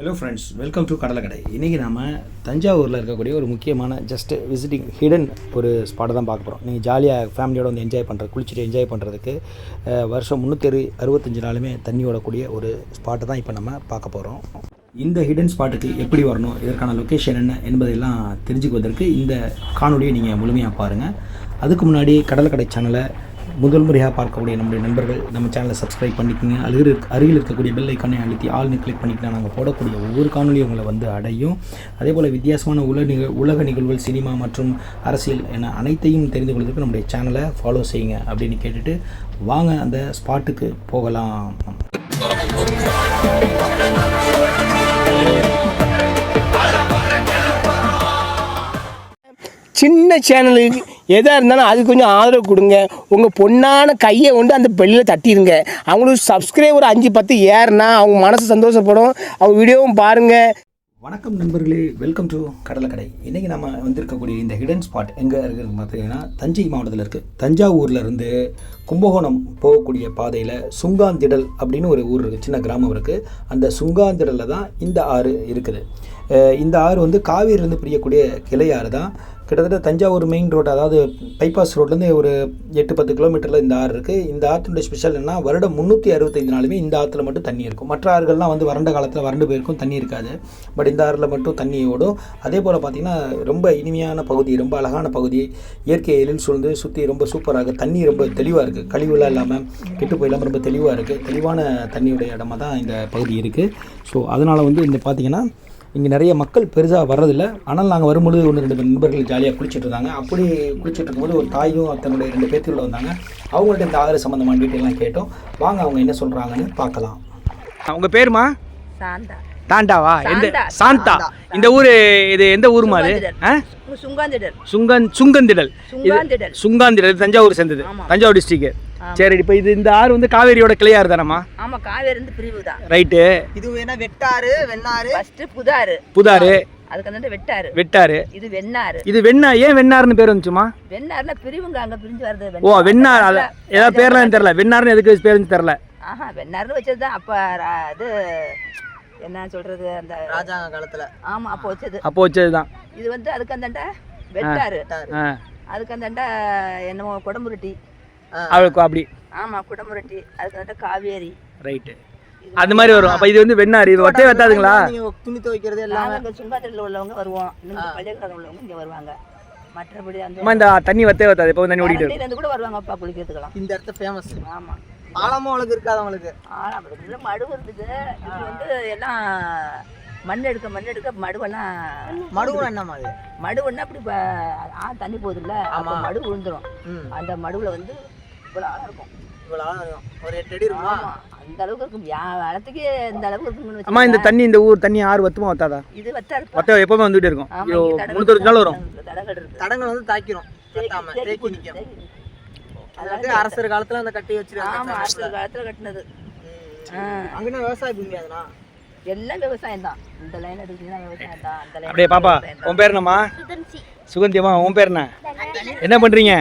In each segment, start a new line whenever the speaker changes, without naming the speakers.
Hello friends welcome to Kadalakkadai இன்றைக்கி நம்ம தஞ்சாவூரில் இருக்கக்கூடிய ஒரு முக்கியமான ஜஸ்ட் விசிட்டிங் ஹிடன் ஒரு ஸ்பாட்டை தான் பார்க்க போகிறோம் நீங்கள் ஜாலியாக ஃபேமிலியோட வந்து என்ஜாய் பண்ணுற குளிச்சுட்டு என்ஜாய் பண்ணுறதுக்கு வருஷம் முந்நூற்றி அறுபத்தஞ்சு நாளுமே தண்ணி ஓடக்கூடிய ஒரு ஸ்பாட்டை தான் இப்போ நம்ம பார்க்க போகிறோம் இந்த ஹிடன் ஸ்பாட்டுக்கு எப்படி வரணும் இதற்கான லொக்கேஷன் என்ன என்பதையெல்லாம் தெரிஞ்சுக்குவதற்கு இந்த காணொலியை நீங்கள் முழுமையாக பாருங்கள் அதுக்கு முன்னாடி கடலக்கடை சேனலை முதல் முறையாக பார்க்கக்கூடிய நம்முடைய நண்பர்கள் நம்ம சேனலை சப்ஸ்கிரைப் பண்ணிக்கோங்க. அருகில் இருக்க அருகில் இருக்கக்கூடிய பெல் ஐக்கானை அழுத்தி ஆள்னு கிளிக் பண்ணிக்கலாம் நாங்கள் போடக்கூடிய ஒவ்வொரு காணொலியும் உங்களை வந்து அடையும். அதே போல் வித்தியாசமான உலக நிக உலக நிகழ்வுகள் சினிமா மற்றும் அரசியல் என அனைத்தையும் தெரிந்து கொள்வதற்கு நம்முடைய சேனலை ஃபாலோ செய்யுங்க அப்படின்னு கேட்டுட்டு வாங்க அந்த ஸ்பாட்டுக்கு போகலாம்.
சின்ன சேனலுக்கு எதாக இருந்தாலும் அது கொஞ்சம் ஆதரவு கொடுங்க. உங்கள் பொண்ணான கையை கொண்டு அந்த பெல்லில் தட்டிடுங்க அவங்களுக்கு சப்ஸ்கிரைபர் அஞ்சு பத்து ஏறுனா அவங்க மனசு சந்தோஷப்படும். அவங்க வீடியோவும் பாருங்கள்
வணக்கம் நண்பர்களே வெல்கம் டு கடலக்கடை. இன்றைக்கி நம்ம வந்திருக்கக்கூடிய இந்த ஹிடன் ஸ்பாட் எங்கே இருக்குது பார்த்தீங்கன்னா தஞ்சை மாவட்டத்தில் இருக்குது தஞ்சாவூரில் இருந்து கும்பகோணம் போகக்கூடிய பாதையில் சுங்காந்திடல் அப்படின்னு ஒரு ஊர் இருக்குது சின்ன கிராமம் இருக்குது அந்த சுங்காந்திடலில் தான் இந்த ஆறு இருக்குது. இந்த ஆறு வந்து காவேரியிலேருந்து பிரியக்கூடிய கிளை ஆறு தான். கிட்டத்தட்ட தஞ்சாவூர் மெயின் ரோடு அதாவது பைபாஸ் ரோட்லேருந்து ஒரு எட்டு பத்து கிலோமீட்டரில் இந்த ஆறு இருக்குது இந்த ஆற்றினுடைய ஸ்பெஷல் என்ன வருடம் முந்நூற்றி அறுபத்தைந்து நாளுமே இந்த ஆற்றுல மட்டும் தண்ணி இருக்கும். மற்ற ஆறுகள்லாம் வந்து வறண்ட காலத்தில் வறண்டு போயிருக்கும் தண்ணி இருக்காது. பட் இந்த ஆறில் மட்டும் தண்ணி ஓடும். அதே போல் பார்த்திங்கன்னா ரொம்ப இனிமையான பகுதி ரொம்ப அழகான பகுதி. இயற்கை எழில் சூழ்ந்து சுற்றி ரொம்ப சூப்பராக இருக்குது தண்ணி ரொம்ப தெளிவாக இருக்குது கழிவுலாம் இல்லாமல் கெட்டு போயிடாமல் ரொம்ப தெளிவாக இருக்குது தெளிவான தண்ணியுடைய இடமா தான் இந்த பகுதி இருக்குது ஸோ அதனால் வந்து இந்த பார்த்திங்கன்னா இங்கே நிறைய மக்கள் பெருசாக வர்றதில்ல. ஆனால் நாங்கள் வரும்பொழுது ஒன்று ரெண்டு நண்பர்கள் ஜாலியாக குளிச்சுட்டு இருந்தாங்க. அப்படி குளிச்சுட்டு இருக்கும்போது ஒரு தாயும் தன்னுடைய ரெண்டு பேத்தியோட வந்தாங்க. அவங்கள்ட்ட இந்த ஆறு சம்மந்தமான டீட்டெயிலாம் கேட்டோம். வாங்க அவங்க என்ன சொல்கிறாங்கன்னு பார்க்கலாம்.
உங்க பேருமா?
சாந்தா.
தாண்டாவா? எந்த
சாந்தா.
இந்த ஊரு இது எந்த ஊருமா அது?
சுங்காந்திடல்.
சுங்கன் சுங்கந்திடல்.
சுங்காந்திடல்.
தஞ்சாவூர் சேர்ந்தது. தஞ்சாவூர் டிஸ்ட்ரிக்ட். சரி இப்போ இது இந்த ஆறு வந்து காவேரியோட கிளையாறு தானம்மா?
ஆமா காவேரி இருந்து பிரிவு தான்
ரைட்டு.
இது வேணா வெட்டாறு வெண்ணாறு?
ஃபர்ஸ்ட் புதாறு.
புதாறு.
அதுக்கு வந்து வெட்டாறு.
வெட்டாறு.
இது வெண்ணாறு.
இது வெண்ணா ஏன் வெண்ணாருன்னு பேர் வந்துச்சுமா
வெண்ணாறுல பிரிவுங்க அங்க பிரிஞ்சு வருது
ஓ வெண்ணார் அது ஏதாவது பேர்லாம் தெரியல. வெண்ணாருன்னு எதுக்கு பேருன்னு தெரியல.
ஆஹா வெண்ணாறுன்னு வச்சது தான் அப்ப ர- இது என்ன சொல்றது அந்த
ராஜாங்க காலத்துல.
ஆமா அப்போ வச்சது.
அப்போ வச்சது தான்
இது வந்து அதுக்கு அந்தாண்ட வெட்டாறு. அதுக்கு அந்தாண்ட என்னமோ குடமுருட்டி.
அவளுக்கு அப்படி.
ஆமா குடமுருட்டி அதுக்கு காவேரி.
ரைட்டு. அது மாதிரி வரும். அப்போ இது வந்து வெண்ணாறு. இது ஒட்டே வத்தாதுங்களா?
நீங்க துணி துவைக்கிறது எல்லாம்
சுங்காத்திரியில் உள்ளவங்க வருவோம். இன்னும் பள்ளிக்கூடம் உள்ளவங்க இங்க வருவாங்க. மற்றபடி அந்த
அம்மா இந்த தண்ணி வத்தே வத்தாது. இப்போ தண்ணி ஓடிட்டு
இருந்து கூட வருவாங்க அப்பா குளிக்கிறதுக்கெல்லாம்.
இந்த இடத்த ஃபேமஸ்
ஆமா.
ஆழமும் அவளுக்கு இருக்காது அவங்களுக்கு
ஆனா அதுக்குள்ள மடு இருந்தது இப்போ வந்து எல்லாம் மண் எடுக்க மண் எடுக்க மடுவெல்லாம்
மடுவும் என்னமா அது
மடுவுன்னா அப்படி தண்ணி போகுதுல்ல. அப்போ
ஆமா.
மடு விழுந்துரும் அந்த மடுவுல வந்து இவ்வளோ ஆழம் இருக்கும்.
ஆழம் இருக்கும். ஒரு எட்டு அடி இருக்குமா?
ஆமா. அந்த அளவுக்கு இருக்கும். யா இடத்துக்கு இந்த அளவுக்கு இருக்கும்னு
அம்மா இந்த. தண்ணி இந்த ஊர் தண்ணி ஆறு வத்துமா வத்தாதா?
இது வத்தாரு
வத்த எப்பவுமே வந்துட்டே இருக்கும்.
ஆமா
ஐயோ முந்நூறு நாள் வரும்.
தடங்கள்
வந்து தாக்கிரும்.
தேக்கி-.
அது வந்து அரசர் காலத்துல அந்த கட்டி
ஆமா
வச்சிருக்காங்க
அரசு காலத்துல கட்டினது. ஆ.
அங்கன விவசாய பூமி அதனா
எல்லாம் விவசாயம் தான். இந்த லைன் விவசாயம் தான். அந்த லைன்
அப்படியே பாப்பா உன் பேர் என்னம்மா? சுகந்தியம்மா உன் பேர் என்ன? என்ன பண்றீங்க?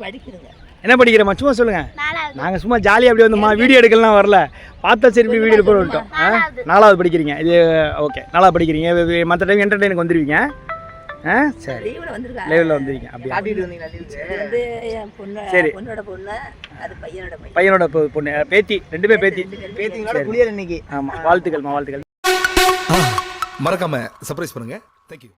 படிக்கிறதுங்க
என்ன படிக்கிறம்மா சும்மா சொல்லுங்க. நாங்க சும்மா ஜாலியாக அப்படி வந்தோம்மா வீடியோ எடுக்கலாம் வரல. பார்த்தா சரி இப்படி வீடியோ போட விட்டோம் ஆ? நாலாவது. படிக்கிறீங்க. இது ஓகே நாலாவது படிக்கிறீங்க. மற்ற டைம் என்டர்டைனுக்கு வந்துருவீங்க. ஆ? சரி.
லீவில் வந்திருக்காங்க
லைவில் வந்துருக்கீங்க. அப்படியா? சரி.
பொண்ணோட பொண்ணு அது பையனோட
பொண்ணு. பேத்தி. ரெண்டுமே பேத்தி.
இன்னைக்கு.
ஆமாம் வாழ்த்துக்கள்மா வாழ்த்துக்கள்.
மறக்காம சர்ப்ரைஸ் பண்ணுங்க. தேங்க்யூ